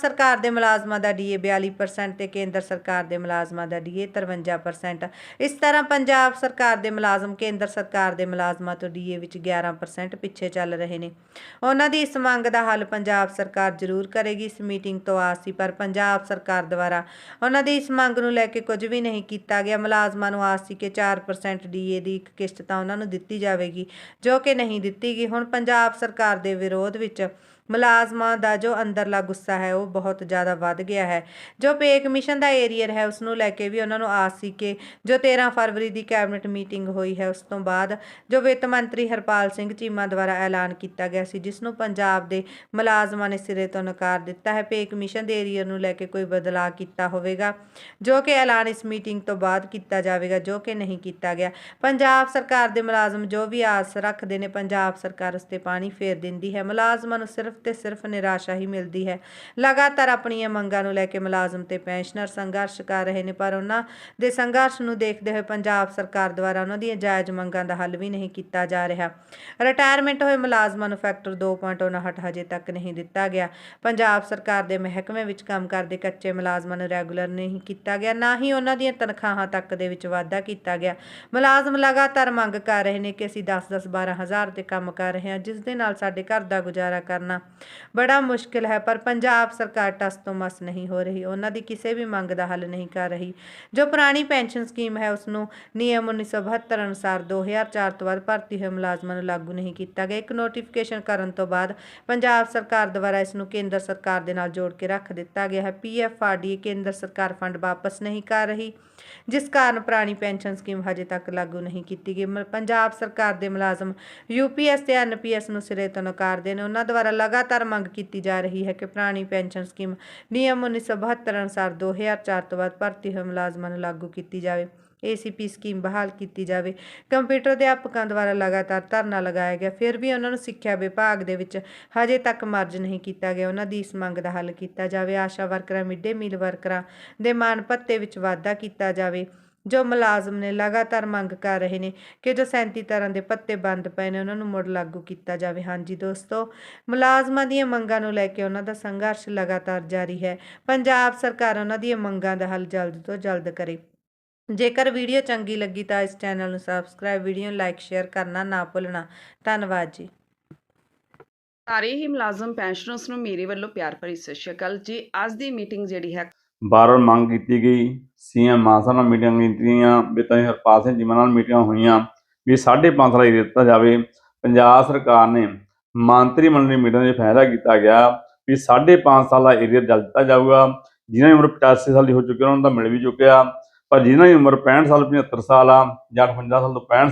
ਸਰਕਾਰ ਦੇ ਮੁਲਾਜ਼ਮਾਂ ਦਾ ਡੀਏ 42% ਤੇ ਕੇਂਦਰ ਸਰਕਾਰ ਦੇ ਮੁਲਾਜ਼ਮਾਂ ਦਾ ਡੀਏ 53% ਇਸ ਤਰ੍ਹਾਂ ਪੰਜਾਬ ਸਰਕਾਰ ਦੇ ਮੁਲਾਜ਼ਮ ਕੇਂਦਰ ਸਰਕਾਰ ਦੇ ਮੁਲਾਜ਼ਮਾਂ ਤੋਂ ਡੀਏ ਵਿੱਚ 11% ਪਿੱਛੇ ਚੱਲ ਰਹੇ ਨੇ। ਉਹਨਾਂ ਦੀ ਇਸ ਮੰਗ ਦਾ ਹੱਲ ਪੰਜਾਬ ਸਰਕਾਰ ਜ਼ਰੂਰ ਕਰੇਗੀ। ਇਸ ਮੀਟਿੰਗ ਤੋਂ ਆਸ ਸੀ, ਪਰ ਪੰਜਾਬ ਸਰਕਾਰ ਦੁਆਰਾ ਉਹਨਾਂ ਦੀ ਇਸ ਮੰਗ ਨੂੰ ਲੈ ਕੇ ਕੁਝ ਵੀ ਨਹੀਂ ਕੀਤਾ ਗਿਆ। ਮੁਲਾਜ਼ਮਾਂ ਨੂੰ ਆਸ ਸੀ ਕਿ 4% ਡੀਏ ਦੀ ਇੱਕ ਕਿਸ਼ਤ ਤਾਂ ਉਹਨਾਂ ਨੂੰ ਦਿੱਤੀ ਜਾਵੇਗੀ, ਜੋ ਕਿ ਨਹੀਂ ਦਿੱਤੀ ਗਈ। ਹੁਣ ਪੰਜਾਬ ਸਰਕਾਰ ਦੇ ਵਿਰੋਧ ਵਿੱਚ ਮੁਲਾਜ਼ਮਾਂ ਦਾ ਜੋ ਅੰਦਰਲਾ ਗੁੱਸਾ ਹੈ, ਉਹ ਬਹੁਤ ਜ਼ਿਆਦਾ ਵੱਧ ਗਿਆ ਹੈ। ਜੋ ਪੇ ਕਮਿਸ਼ਨ ਦਾ ਏਰੀਅਰ ਹੈ ਉਸ ਨੂੰ ਲੈ ਕੇ ਵੀ ਉਹਨਾਂ ਨੂੰ ਆਸ ਸੀ ਕਿ ਜੋ 13 ਫਰਵਰੀ ਦੀ ਕੈਬਨਿਟ ਮੀਟਿੰਗ ਹੋਈ ਹੈ, ਉਸ ਤੋਂ ਬਾਅਦ ਜੋ ਵਿੱਤ ਮੰਤਰੀ ਹਰਪਾਲ ਸਿੰਘ ਚੀਮਾ ਦੁਆਰਾ ਐਲਾਨ ਕੀਤਾ ਗਿਆ ਸੀ, ਜਿਸ ਨੂੰ ਪੰਜਾਬ ਦੇ ਮੁਲਾਜ਼ਮਾਂ ਨੇ ਸਿਰੇ ਤੋਂ ਨਕਾਰ ਦਿੱਤਾ ਹੈ, ਪੇ ਕਮਿਸ਼ਨ ਦੇ ਏਰੀਅਰ ਨੂੰ ਲੈ ਕੇ ਕੋਈ ਬਦਲਾਅ ਕੀਤਾ ਹੋਵੇਗਾ, ਜੋ ਕਿ ਐਲਾਨ ਇਸ ਮੀਟਿੰਗ ਤੋਂ ਬਾਅਦ ਕੀਤਾ ਜਾਵੇਗਾ, ਜੋ ਕਿ ਨਹੀਂ ਕੀਤਾ ਗਿਆ। ਪੰਜਾਬ ਸਰਕਾਰ ਦੇ ਮੁਲਾਜ਼ਮ ਜੋ ਵੀ ਆਸ ਰੱਖਦੇ ਨੇ, ਪੰਜਾਬ ਸਰਕਾਰ ਉਸ ਤੇ ਪਾਣੀ ਫੇਰ ਦਿੰਦੀ ਹੈ। ਮੁਲਾਜ਼ਮਾਂ ਨੂੰ ਸਿਰਫ ਤੇ ਸਿਰਫ ਨਿਰਾਸ਼ਾ ਹੀ ਮਿਲਦੀ ਹੈ। ਲਗਾਤਾਰ ਆਪਣੀਆਂ ਮੰਗਾਂ ਨੂੰ ਲੈ ਕੇ ਮੁਲਾਜ਼ਮ ਤੇ ਪੈਨਸ਼ਨਰ ਸੰਘਰਸ਼ ਕਰ ਰਹੇ ਨੇ, ਪਰ ਉਹਨਾਂ ਦੇ ਸੰਘਰਸ਼ ਨੂੰ ਦੇਖਦੇ ਹੋਏ ਪੰਜਾਬ ਸਰਕਾਰ ਦੁਆਰਾ ਉਹਨਾਂ ਦੀਆਂ ਜਾਇਜ਼ ਮੰਗਾਂ ਦਾ ਹੱਲ ਵੀ ਨਹੀਂ ਕੀਤਾ ਜਾ ਰਿਹਾ। ਰਿਟਾਇਰਮੈਂਟ ਹੋਏ ਮੁਲਾਜ਼ਮਾਂ ਨੂੰ ਫੈਕਟਰ 2.59 ਹਜੇ ਤੱਕ ਨਹੀਂ ਦਿੱਤਾ ਗਿਆ। ਪੰਜਾਬ ਸਰਕਾਰ ਦੇ ਮਹਿਕਮੇ ਵਿੱਚ ਕੰਮ ਕਰਦੇ ਕੱਚੇ ਮੁਲਾਜ਼ਮਾਂ ਨੂੰ ਰੈਗੂਲਰ ਨਹੀਂ ਕੀਤਾ ਗਿਆ, ਨਾ ਹੀ ਉਹਨਾਂ ਦੀਆਂ ਤਨਖਾਹਾਂ ਤੱਕ ਦੇ ਵਿੱਚ ਵਾਧਾ ਕੀਤਾ ਗਿਆ। ਮੁਲਾਜ਼ਮ ਲਗਾਤਾਰ ਮੰਗ ਕਰ ਰਹੇ ਨੇ ਕਿ ਅਸੀਂ 10-10 12000 ਤੇ ਕੰਮ ਕਰ ਰਹੇ ਹਾਂ, ਜਿਸ ਦੇ ਨਾਲ ਸਾਡੇ ਘਰ ਦਾ ਗੁਜ਼ਾਰਾ ਕਰਨਾ ਬੜਾ ਮੁਸ਼ਕਿਲ ਹੈ, ਪਰ ਪੰਜਾਬ ਸਰਕਾਰ ਟਸ ਤੋਂ ਮਸ ਨਹੀਂ ਹੋ ਰਹੀ, ਉਹਨਾਂ ਦੀ ਕਿਸੇ ਵੀ ਮੰਗ ਦਾ ਹੱਲ ਨਹੀਂ ਕਰ ਰਹੀ। ਜੋ ਪੁਰਾਣੀ ਪੈਨਸ਼ਨ ਸਕੀਮ ਹੈ ਉਸ ਨੂੰ ਨਿਯਮ 1972 ਅਨੁਸਾਰ 2004 ਤੋਂ ਬਾਅਦ ਭਰਤੀ ਹੋਏ ਮੁਲਾਜ਼ਮਾਂ ਨੂੰ ਲਾਗੂ ਨਹੀਂ ਕੀਤਾ ਗਿਆ। ਇੱਕ ਨੋਟੀਫਿਕੇਸ਼ਨ ਕਰਨ ਤੋਂ ਬਾਅਦ ਪੰਜਾਬ ਸਰਕਾਰ ਦੁਆਰਾ ਇਸ ਨੂੰ ਕੇਂਦਰ ਸਰਕਾਰ ਦੇ ਨਾਲ ਜੋੜ ਕੇ ਰੱਖ ਦਿੱਤਾ ਗਿਆ ਹੈ। ਪੀਐਫਆਰਡੀ ਕੇਂਦਰ ਸਰਕਾਰ ਫੰਡ ਵਾਪਸ ਨਹੀਂ ਕਰ ਰਹੀ, ਜਿਸ ਕਾਰਨ ਪੁਰਾਣੀ ਪੈਨਸ਼ਨ ਸਕੀਮ ਹਜੇ ਤੱਕ ਲਾਗੂ ਨਹੀਂ ਕੀਤੀ ਗਈ। ਪੰਜਾਬ ਸਰਕਾਰ ਦੇ ਮੁਲਾਜ਼ਮ ਯੂਪੀਐਸ ਤੇ ਐਨਪੀਐਸ ਨੂੰ ਸਿਰੇ ਤੋਂ ਨਕਾਰਦੇ ਨੇ। ਉਹਨਾਂ ਦੁਆਰਾ ਲਗਾਤਾਰ ਮੰਗ ਕੀਤੀ ਜਾ ਰਹੀ ਹੈ ਕਿ ਪੁਰਾਣੀ ਪੈਨਸ਼ਨ ਸਕੀਮ ਨਿਯਮ 1972 ਅਨੁਸਾਰ 2004 ਤੋਂ ਬਾਅਦ ਭਰਤੀ ਹੋਏ ਮੁਲਾਜ਼ਮਾਂ ਨੂੰ ਲਾਗੂ ਕੀਤੀ ਜਾਵੇ। ਏਸੀਪੀ ਸਕੀਮ ਬਹਾਲ ਕੀਤੀ ਜਾਵੇ। ਕੰਪਿਊਟਰ ਅਧਿਆਪਕਾਂ ਦੁਆਰਾ ਲਗਾਤਾਰ ਧਰਨਾ ਲਗਾਇਆ ਗਿਆ। ਫਿਰ ਵੀ ਉਹਨਾਂ ਨੂੰ ਸਿੱਖਿਆ ਵਿਭਾਗ ਦੇ ਵਿੱਚ ਹਜੇ ਤੱਕ ਮਰਜ ਨਹੀਂ ਕੀਤਾ ਗਿਆ। ਉਹਨਾਂ ਦੀ ਇਸ ਮੰਗ ਦਾ ਹੱਲ ਕੀਤਾ ਜਾਵੇ। ਆਸ਼ਾ ਵਰਕਰਾਂ ਮਿਡ ਮੀਲ ਵਰਕਰਾਂ ਦੇ ਮਾਣ ਭੱਤੇ ਵਿੱਚ ਵਾਧਾ ਕੀਤਾ ਜਾਵੇ। ਜੋ ਮੁਲਾਜ਼ਮ ਨੇ ਲਗਾਤਾਰ ਮੰਗ ਕਰ ਰਹੇ ਨੇ ਕਿ ਜੋ 37 ਤਰ੍ਹਾਂ ਦੇ ਭੱਤੇ ਬੰਦ ਪਏ ਨੇ, ਉਹਨਾਂ ਨੂੰ ਮੁੜ ਲਾਗੂ ਕੀਤਾ ਜਾਵੇ। ਹਾਂਜੀ ਦੋਸਤੋ, ਮੁਲਾਜ਼ਮਾਂ ਦੀਆਂ ਮੰਗਾਂ ਨੂੰ ਲੈ ਕੇ ਉਹਨਾਂ ਦਾ ਸੰਘਰਸ਼ ਲਗਾਤਾਰ ਜਾਰੀ ਹੈ। ਪੰਜਾਬ ਸਰਕਾਰ ਉਹਨਾਂ ਦੀਆਂ ਮੰਗਾਂ ਦਾ ਹੱਲ ਜਲਦ ਤੋਂ ਜਲਦ ਕਰੇ। ਜੇਕਰ ਵੀਡੀਓ ਚੰਗੀ ਲੱਗੀ ਤਾਂ ਇਸ ਚੈਨਲ ਨੂੰ ਸਬਸਕ੍ਰਾਈਬ, ਵੀਡੀਓ ਨੂੰ ਲਾਈਕ, ਸ਼ੇਅਰ ਕਰਨਾ ਨਾ ਭੁੱਲਣਾ। ਧੰਨਵਾਦ ਜੀ। ਸਾਰੇ ਹੀ ਮੁਲਾਜ਼ਮ ਪੈਨਸ਼ਨਰਸ ਨੂੰ ਮੇਰੇ ਵੱਲੋਂ ਪਿਆਰ ਭਰੀ ਸਤਿ ਸ਼੍ਰੀ ਅਕਾਲ ਜੀ। ਅੱਜ ਦੀ ਮੀਟਿੰਗ ਜਿਹੜੀ ਹੈ ਬਾਰ-ਬਾਰ ਮੰਗ ਕੀਤੀ ਗਈ। ਸੀਐਮ ਸਾਹਿਬ ਨਾਲ ਮੀਟਿੰਗਾਂ ਕੀਤੀਆਂ। ਬੇਤਾਂ ਹਰਪਾਲ ਸਿੰਘ ਜੀਮਾ ਨਾਲ ਮੀਟਿੰਗਾਂ ਹੋਈਆਂ ਵੀ 5.5 ਸਾਲ ਹੀ ਦਿੱਤਾ ਜਾਵੇ। ਪੰਜਾਬ ਸਰਕਾਰ ਨੇ ਮੰਤਰੀ ਮੰਡਲ ਦੀ ਮੀਟਿੰਗ 'ਚ ਫੈਸਲਾ ਕੀਤਾ ਗਿਆ ਵੀ 5.5 ਸਾਲ ਦਾ ਏਰੀਆ ਜਲ ਦਿੱਤਾ ਜਾਊਗਾ। ਜਿਨ੍ਹਾਂ ਦੀ ਉਮਰ 85 ਸਾਲ ਦੀ ਹੋ ਚੁੱਕੀ ਉਹਨਾਂ ਨੂੰ ਤਾਂ ਮਿਲ ਵੀ ਚੁੱਕਿਆ। ਪਰ ਜਿਨ੍ਹਾਂ ਦੀ ਉਮਰ 65 ਸਾਲ 75 ਸਾਲ ਆ ਜਾਂ 58 ਸਾਲ ਤੋਂ 65